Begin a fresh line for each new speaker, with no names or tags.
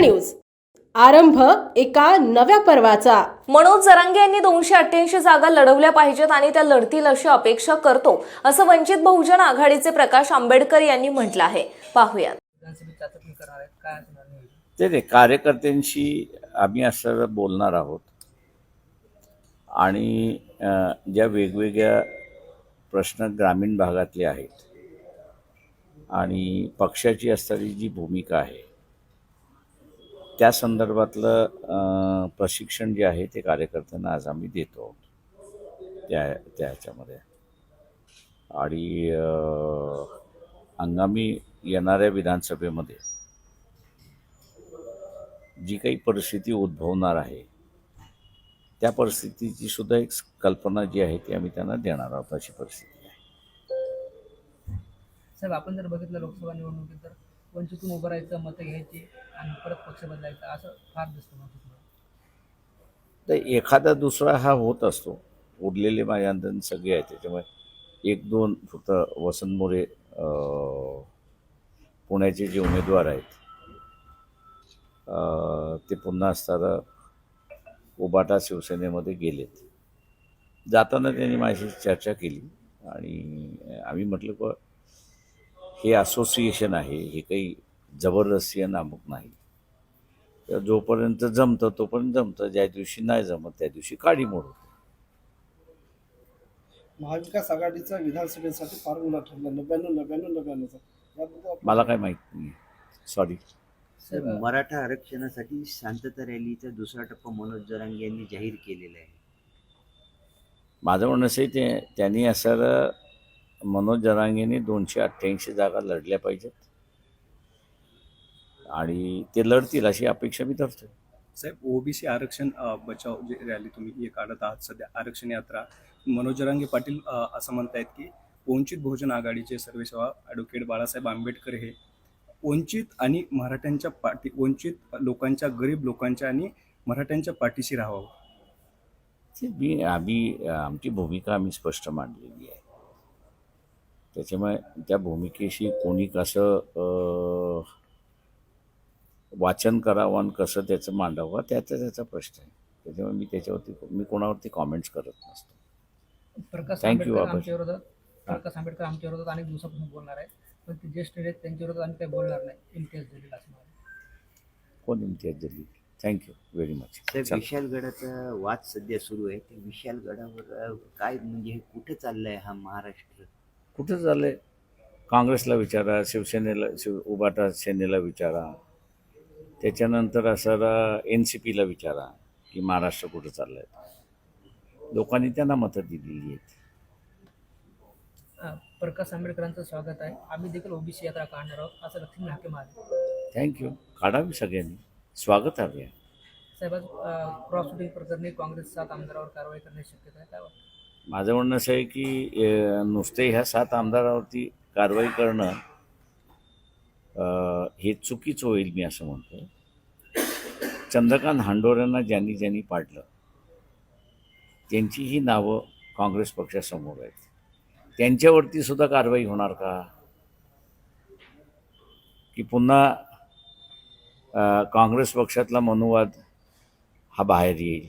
News. आरंभ एका नव्या पर्वाचा.
मनोज जरांगे यांनी दोनशे अठ्ठ्याऐंशी जागा लढवल्या पाहिजेत आणि त्या लढतील अशी अपेक्षा करतो असं वंचित बहुजन आघाडीचे प्रकाश आंबेडकर यांनी म्हटलं आहे. पाहुयात.
ते ते कार्यकर्त्यांशी आम्ही असं बोलणार आहोत. आणि ज्या वेगवेगळ्या प्रश्न ग्रामीण भागातले आहेत आणि पक्षाची असणारी जी भूमिका आहे त्या संदर्भातलं प्रशिक्षण जे आहे ते कार्यकर्त्यांना आज आम्ही देतो. आहोत त्या त्या ह्याच्यामध्ये आणि हंगामी येणाऱ्या विधानसभेमध्ये जी काही परिस्थिती उद्भवणार आहे त्या परिस्थितीची सुद्धा एक कल्पना जी आहे ती आम्ही त्यांना देणार आहोत अशी परिस्थिती आहे.
साहेब आपण जर बघितलं लोकसभा निवडणुकीत तर वंचितून उभं राहायचं मतं घ्यायची आणि परत पक्ष बदलायचं असं फार दिसतं
तर एखादा दुसरा हा होत असतो. उरलेले माझ्या अंदाज सगळे आहेत. त्याच्यामुळे एक दोन फक्त वसंत मोरे पुण्याचे जे उमेदवार आहेत ते पुन्हा असताना उबाटा शिवसेनेमध्ये गेलेत. जाताना त्यांनी माझ्याशी चर्चा केली आणि आम्ही म्हटलं की हे असोसिएशन आहे हे काही जबरदस्ती नामक नाही. तर जोपर्यंत जमतं तोपर्यंत जमतं. ज्या दिवशी नाही जमत त्या दिवशी काडी मोड होते
महाविकास आघाडीचा विधानसभेसाठी फॉर्म्युला ठरला. नव्याण्णव नव्याण्णव नव्याण्णवचा याबद्दल आपण-
मला काय माहीत नाही. सॉरी
तर मराठा आरक्षणासाठी शांतता रॅलीचा दुसरा टप्पा मनोज जरांगे यांनी जाहीर केलेला आहे.
माझं म्हणणं असं आहे ते त्यांनी असं मनोज जरांगेने दोनशे अठ्ठ्याऐंशी जागा लढल्या पाहिजेत. आणि ते लढतील अशी अपेक्षा मी धरतो
साहेब ओबीसी आरक्षण बचाव जे रॅली तुम्ही हे काढत आहात सध्या आरक्षण यात्रा मनोज जरांगे पाटील असं म्हणतायत की वंचित बहुजन आघाडीचे सर्वेसेवा ॲडव्होकेट बाळासाहेब आंबेडकर हे वंचित आणि मराठ्यांच्या पाठी वंचित लोकांच्या गरीब लोकांच्या आणि मराठ्यांच्या पाठीशी राहावं.
मी आम्ही आमची भूमिका आम्ही स्पष्ट मांडलेली आहे. त्याच्यामुळे त्या भूमिकेशी कोणी कसं वाचन करावं आणि कसं त्याचं मांडावं त्याचा त्याचा प्रश्न आहे. त्याच्यामुळे मी त्याच्यावरती मी कोणावरती कॉमेंट्स करत नसतो.
प्रकाश विरोधात प्रकाश आंबेडकर आमच्या विरोधात अनेक दिवसापासून बोलणार आहे. पण ते ज्येष्ठ आहेत त्यांच्या विरोधात आम्ही काही बोलणार नाही. इम्तियाज जलील असं म्हणाले.
कोण Imtiaz Jaleel? Thank you very much
साहेब विशालगडाचा वाद सध्या सुरू आहे. ते विशालगडावर काय म्हणजे हे कुठे चाललंय हा महाराष्ट्र?
कुठं झालंय काँग्रेसला विचारा शिवसेनेला शिव उबाटा सेनेला विचारा. त्याच्यानंतर असारा एन सी पीला विचारा की महाराष्ट्र कुठं चाललं आहे लोकांनी त्यांना मतं दिलेली आहेत.
प्रकाश आंबेडकरांचं स्वागत आहे. आम्ही देखील ओबीसी यात्रा काढणार आहोत. असं लक्ष्मी हाके म्हणाले
थँक्यू काढावी सगळ्यांनी. स्वागत हवे आहे.
साहेब क्रॉस शूटिंग प्रकरणी काँग्रेस सात आमदारावर कारवाई करण्याची शक्यता आहे. काय वाटतं?
माझं म्हणणं असं आहे की नुसते ह्या सात आमदारावरती कारवाई करणं हे चुकीचं होईल मी असं म्हणतो चंद्रकांत हांडोऱ्यांना ज्यांनी ज्यांनी पाडलं त्यांचीही नावं काँग्रेस पक्षासमोर आहेत. त्यांच्यावरती सुद्धा कारवाई होणार का? की पुन्हा काँग्रेस पक्षातला मनुवाद हा बाहेर येईल?